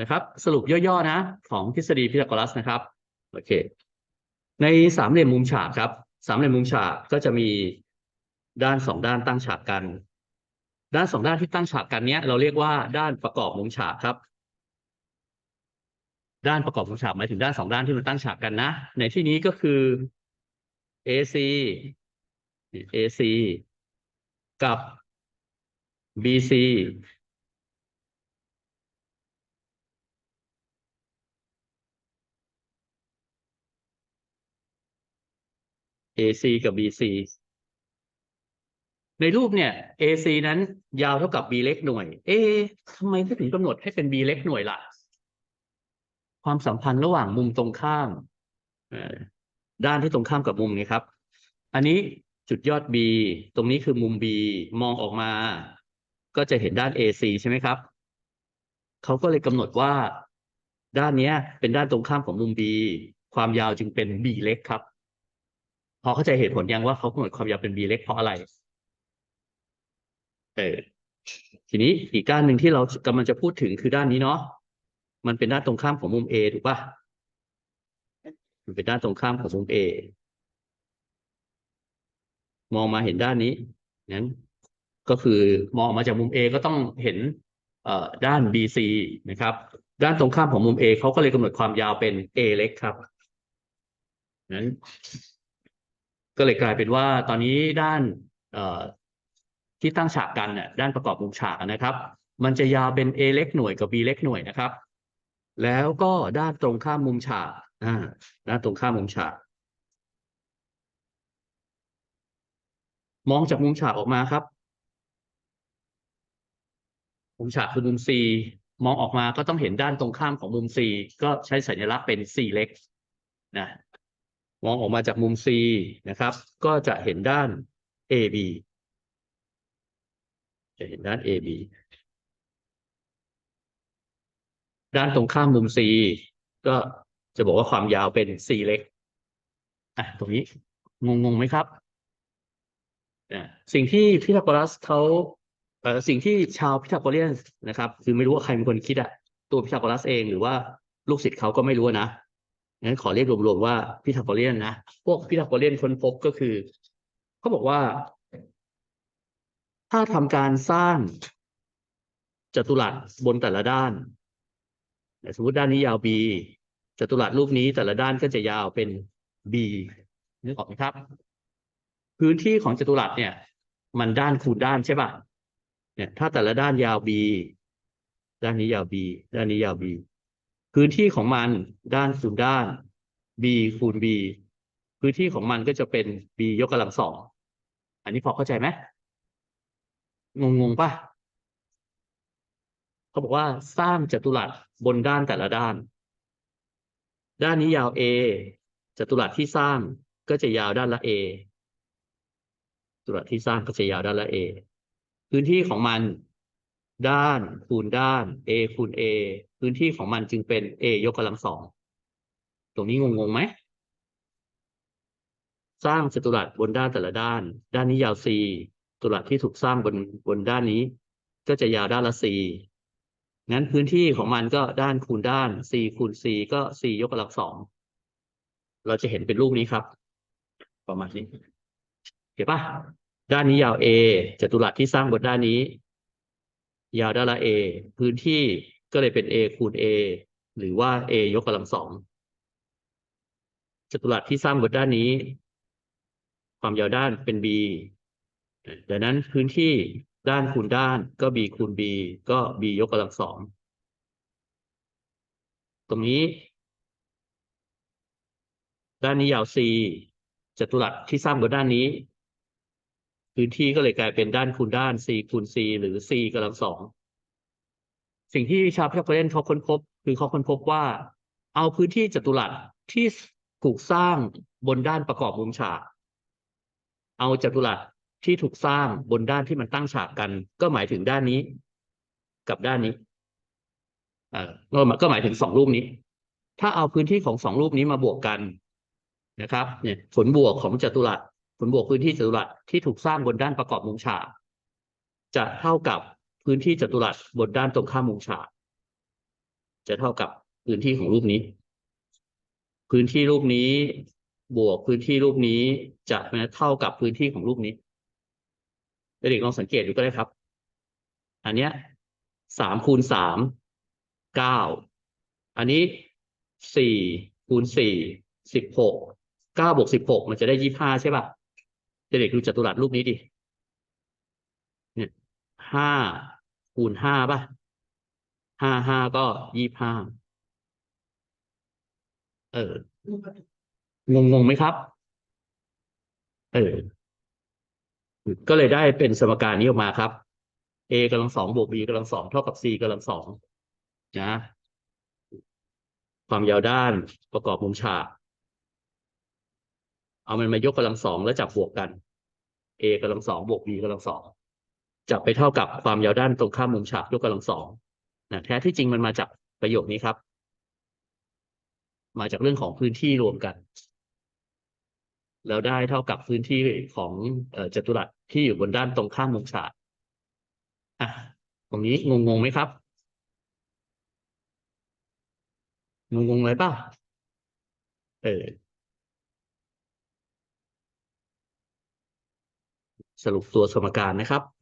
นะครับ สรุปย่อๆนะ ของทฤษฎีพีทาโกรัสนะครับโอเค ในสามเหลี่ยมมุมฉากครับ สามเหลี่ยมมุมฉากก็จะมีด้านสองด้านตั้งฉากกัน ด้านสองด้านที่ตั้งฉากกันเนี้ยเราเรียกว่าด้านประกอบมุมฉากครับ ด้านประกอบมุมฉากหมายถึงด้านสองด้านที่มันตั้งฉากกันนะ ในที่นี้ก็คือ AC AC กับ BC AC กับ BC ในรูปเนี่ย AC นั้นยาวเท่ากับ B เล็กหน่วย เอ๊ะทำไมถึงกำหนดให้เป็น B เล็กหน่วยล่ะ ความสัมพันธ์ระหว่างมุมตรงข้ามด้านที่ตรงข้ามกับมุมนี้ครับ อันนี้จุดยอด B ตรงนี้คือมุม B มองออกมา ก็จะเห็นด้าน AC ใช่ไหมครับ เขาก็เลยกำหนดว่า ด้านนี้เป็นด้านตรงข้ามของมุม B ความยาวจึงเป็น B เล็กครับ พอเข้าใจเหตุผลยังว่าเขากำหนดความยาวเป็น B เล็กเพราะอะไร เออ ทีนี้อีกด้านหนึ่งที่เรากำลังจะพูดถึงคือด้านนี้เนาะ มันเป็นด้านตรงข้ามของมุม A ถูกปะมันเป็นด้านตรงข้ามของมุม A มองมาเห็นด้านนี้ นั้น ก็คือมองมาจากมุม A ก็ต้องเห็นเอ่อด้าน BC นะครับ ด้านตรงข้ามของมุม A เขาก็เลยกำหนดความยาวเป็น A เล็กครับนั้น ก็เลยกลายเป็นว่าตอนนี้ด้านที่ตั้งฉากกันเนี่ยด้านประกอบมุมฉากนะครับ มันจะยาวเป็น A เล็กหน่วยกับ B เล็กหน่วยนะครับ แล้วก็ด้านตรงข้ามมุมฉากด้านตรงข้ามมุมฉาก มองจากมุมฉากออกมาครับ มุมฉากคือมุม C มองออกมาก็ต้องเห็นด้านตรงข้ามของมุม C ก็ใช้สัญลักษณ์เป็น C เล็กนะ มองออกมาจากมุม C นะครับ ก็จะเห็นด้าน AB จะเห็นด้าน AB ด้านตรงข้ามมุม C ก็จะบอกว่าความยาวเป็น C เล็กอะตรงนี้งงงไหมครับอะสิ่งที่พีทาโกรัสเขาเออสิ่งที่ชาวพีทาโกเรียนนะครับ คือไม่รู้ว่าใครเป็นคนคิดอะตัวพีทาโกรัสเองหรือว่าลูกศิษย์เขาก็ไม่รู้นะ งั้นขอเรียกรวมๆว่าพีทาโกเรียนนะ พวกพีทาโกเรียนค้นพบก็คือ เขาบอกว่า ถ้าทำการสร้างจัตุรัสบนแต่ละด้าน สมมติด้านนี้ยาว b จัตุรัสรูปนี้แต่ละด้านก็จะยาวเป็น b นึกออกไหมครับ พื้นที่ของจัตุรัสเนี่ย มันด้านคูณด้านใช่ป่ะเนี่ย ถ้าแต่ละด้านยาว b ด้านนี้ยาว b ด้านนี้ยาว b พื้นที่ของมันด้านคูณด้าน b คูณ b พื้นที่ของมันก็จะเป็น b ยกกำลังสองอันนี้พอเข้าใจไหมงงงๆป่ะเขาบอกว่าสร้างจัตุรัสบนด้านแต่ละด้าน ด้านนี้ยาว A จัตุรัสที่สร้างก็จะยาวด้านละ A จัตุรัสที่สร้างก็จะยาวด้านละ A พื้นที่ของมัน ด้านคูณด้าน A คูณ A พื้นที่ของมันจึงเป็น A ยกกำลังสองตรงนี้งงๆไหม สร้างจัตุรัสบนด้านแต่ละด้าน ด้านนี้ยาว C จัตุรัสที่ถูกสร้างบนบนด้านนี้ ก็จะยาวด้านละ C งั้นพื้นที่ของมันก็ด้านคูณด้าน c คูณ c ก็ c ยกกำลังสองเราจะเห็นเป็นรูปนี้ครับ ประมาณนี้เห็นปะด้านนี้ยาว a จัตุรัสที่สร้างบนด้านนี้ ยาวด้านละ a พื้นที่ก็เลยเป็น a คูณ a หรือว่า a ยกกำลังสองจัตุรัสที่สร้างบนด้านนี้ ความยาวด้านเป็น b ดังนั้นพื้นที่ด้านคูณด้านก็ b คูณ b ก็ b ยกกำลังสองตรงนี้ ด้านนี้ยาว c จัตุรัสที่สร้างบนด้านนี้ พื้นที่ก็เลยกลายเป็นด้านคูณด้าน c คูณ c หรือ c กำลังสองสิ่งที่ชาวพีทาโกเรียนเขาค้นพบ คือเขาค้นพบว่า เอาพื้นที่จัตุรัสที่ถูกสร้างบนด้านประกอบมุมฉาก เอาจัตุรัสที่ถูกสร้างบนด้านที่มันตั้งฉากกัน ก็หมายถึงด้านนี้ กับด้านนี้อ่าก็หมายถึงสองรูปนี้ ถ้าเอาพื้นที่ของสองรูปนี้มาบวกกันนะครับ เนี่ย ผลบวกของจัตุรัส ผลบวกพื้นที่จัตุรัสที่ถูกสร้างบนด้านประกอบมุมฉากจะเท่ากับพื้นที่จัตุรัสบนด้านตรงข้ามมุมฉากจะเท่ากับพื้นที่ของรูปนี้ พื้นที่รูปนี้บวกพื้นที่รูปนี้จะเท่ากับพื้นที่ของรูปนี้เด็กลองสังเกตดูก็ได้ครับ อันเนี้ยสามคูณสามเก้าอันนี้สี่คูณสี่สิบหกเก้าบวกสิบหกมันจะได้ยี่ห้าใช่ป่ะ เด็กดูจัตุรัสรูปนี้ดิเนี่ยห้าคูณห้าป่ะห้าห้าก็ยี่ห้าเอองงงๆไหมครับ เออ ก็เลยได้เป็นสมการนี้ออกมาครับ a กำลังสองบวก b กำลังสองเท่ากับ c กำลังสองนะ ความยาวด้านประกอบมุมฉาก เอามันมายกกำลังสองแล้วจับบวกกัน a กำลังสองบวก b กำลังสองจับไปเท่ากับความยาวด้านตรงข้ามมุมฉากยกกำลังสองนะแท้ที่จริงมันมาจากประโยคนี้ครับ มาจากเรื่องของพื้นที่รวมกันแล้วได้เท่ากับพื้นที่ของอจัตุรัสที่อยู่บนด้านตรงข้ามมุมฉากอะตรงนี้งงงไหมครับงงงๆเลยป่ะเออ สรุปตัวสมการนะครับ